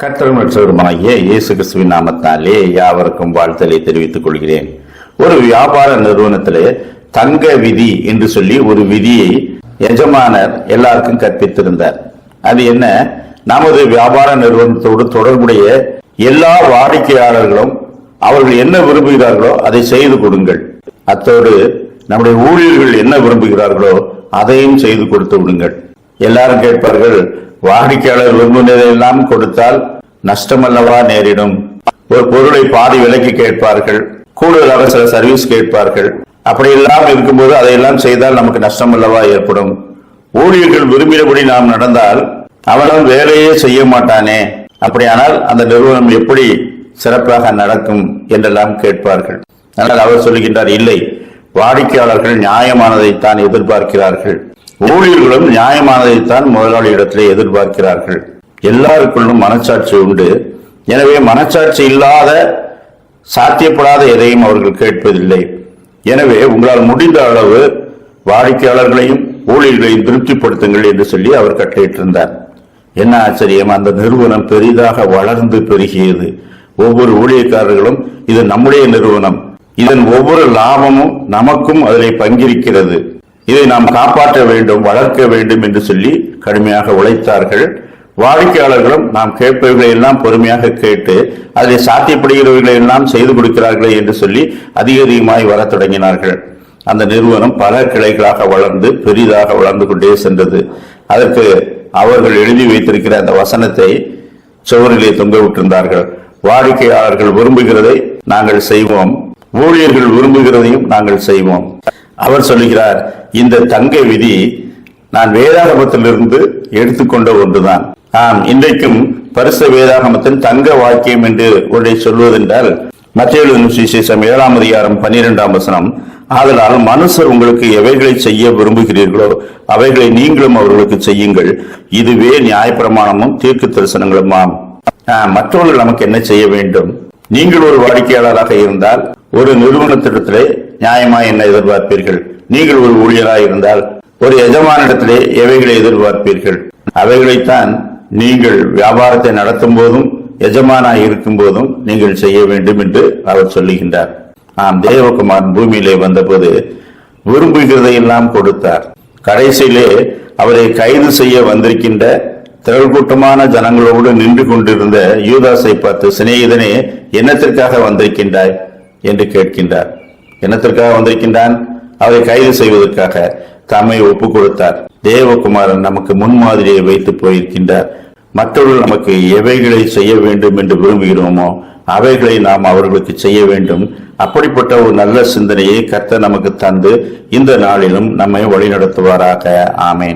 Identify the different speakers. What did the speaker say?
Speaker 1: கர்த்தரும் இயேசு கிறிஸ்துவின் நாமத்தாலே யாவருக்கும் வாழ்த்தலை தெரிவித்துக் கொள்கிறேன். ஒரு வியாபார நிறுவனத்திலே தங்க விதி என்று சொல்லி ஒரு விதியை எஜமானர் எல்லாருக்கும் கற்பித்திருந்தார். அது என்ன? நமது வியாபார நிறுவனத்தோடு தொடர்புடைய எல்லா வாடிக்கையாளர்களும் அவர்கள் என்ன விரும்புகிறார்களோ அதை செய்து கொடுங்கள். அத்தோடு நம்முடைய ஊழியர்கள் என்ன விரும்புகிறார்களோ அதையும் செய்து கொடுத்து விடுங்கள். எல்லாரும் கேட்பார்கள் வாடிக்கையாளர் விரும்பினதையெல்லாம் கொடுத்தால் நஷ்டமல்லவா நேரிடும். ஒரு பொருளை பாதி விலைக்கு கேட்பார்கள். கூடுதலாக சில சர்வீஸ் கேட்பார்கள். அப்படியெல்லாம் இருக்கும்போது அதையெல்லாம் செய்தால் நமக்கு நஷ்டம் அல்லவா ஏற்படும். ஊழியர்கள் விரும்பினபடி நாம் நடந்தால் அவனும் வேலையே செய்ய மாட்டானே. அப்படியானால் அந்த நிறுவனம் எப்படி சிறப்பாக நடக்கும் என்றெல்லாம் கேட்பார்கள். ஆனால் அவர் சொல்லுகின்றார் இல்லை. வாடிக்கையாளர்கள் நியாயமானதைத்தான் எதிர்பார்க்கிறார்கள். ஊழியர்களும் நியாயமானதைத்தான் முதலாளியிடத்திலே எதிர்பார்க்கிறார்கள். எல்லாருக்குள்ளும் மனச்சாட்சி உண்டு. எனவே மனச்சாட்சி இல்லாத சாத்தியப்படாத எதையும் அவர்கள் கேட்பதில்லை. எனவே உங்களால் முடிந்த அளவு வாடிக்கையாளர்களையும் ஊழியர்களையும் திருப்திப்படுத்துங்கள் என்று சொல்லி அவர் கட்டளையிட்டிருந்தார். என்ன ஆச்சரியம் அந்த நிறுவனம் பெரிதாக வளர்ந்து பெருகியது. ஒவ்வொரு ஊழியக்காரர்களும் இது நம்முடைய நிறுவனம். இதன் ஒவ்வொரு லாபமும் நமக்கும் அதில் பங்கிருக்கிறது. இதை நாம் காப்பாற்ற வேண்டும் வளர்க்க வேண்டும் என்று சொல்லி கடுமையாக உழைத்தார்கள். வாடிக்கையாளர்களும் நாம் கேட்பவர்களை எல்லாம் பொறுமையாக கேட்டு அதை சாத்தியப்படுகிறவர்களை எல்லாம் செய்து கொடுக்கிறார்களே என்று சொல்லி அதிக அதிகமாய் வரத் தொடங்கினார்கள். அந்த நிறுவனம் பல கிளைகளாக வளர்ந்து பெரிதாக வளர்ந்து கொண்டே சென்றது. அதற்கு அவர்கள் எழுதி வைத்திருக்கிற அந்த வசனத்தை சுவரிலே தொங்க விட்டிருந்தார்கள். வாடிக்கையாளர்கள் விரும்புகிறதை நாங்கள் செய்வோம். ஊழியர்கள் விரும்புகிறதையும் நாங்கள் செய்வோம். அவர் சொல்லுகிறார் இந்த தங்க விதி நான் வேதாகமத்திலிருந்து எடுத்துக்கொண்ட ஒன்றுதான். ஆம் இன்றைக்கும் பரிச வேதாகமத்தின் தங்க வாக்கியம் என்று ஒன்றை சொல்வதென்றால் மத்திய சுவிசேஷம் ஏழாம் அதிகாரம் பன்னிரெண்டாம் வசனம் ஆதலால் மனுஷர் உங்களுக்கு எவைகளை செய்ய விரும்புகிறீர்களோ அவைகளை நீங்களும் அவர்களுக்கு செய்யுங்கள். இதுவே நியாயப்பிரமாணமும் தீர்க்க தரிசனங்களுமாம். ஆஹ், மற்றவர்கள் நமக்கு என்ன செய்ய வேண்டும்? நீங்கள் ஒரு வாடிக்கையாளராக இருந்தால் ஒரு நிறுவனத்திடத்திலே நியாயமா என்ன எதிர்பார்ப்பீர்கள். நீங்கள் ஒரு ஊழியராக இருந்தால் ஒரு எஜமானிடத்திலே எவைகளை எதிர்பார்ப்பீர்கள்? அவைகளைத்தான் நீங்கள் வியாபாரத்தை நடத்தும் போதும் எஜமானாக இருக்கும் போதும் நீங்கள் செய்ய வேண்டும் என்று அவர் சொல்லுகின்றார். ஆம் தேவகுமார் பூமியிலே வந்தபோது விரும்புகிறதையெல்லாம் கொடுத்தார். கடைசியிலே அவரை கைது செய்ய வந்திருக்கின்ற திரள்கூட்டமான ஜனங்களோடு நின்று கொண்டிருந்த யூதாசை பார்த்து சிநேகிதனே என்னத்திற்காக வந்திருக்கின்றாய்? என்று கேட்கின்றார். என்னத்திற்காக வந்திருக்கின்றான்? அவரை கைது செய்வதற்காக தம்மை ஒப்பு கொடுத்தார் தேவகுமாரன் நமக்கு முன்மாதிரியை வைத்து போயிருக்கின்றார். மற்றவர்கள் நமக்கு எவைகளை செய்ய வேண்டும் என்று விரும்புகிறோமோ அவைகளை நாம் அவர்களுக்கு செய்ய வேண்டும். அப்படிப்பட்ட ஒரு நல்ல சிந்தனையை கர்த்தர் நமக்கு தந்து இந்த நாளிலும் நம்மை வழிநடத்துவாராக. ஆமேன்.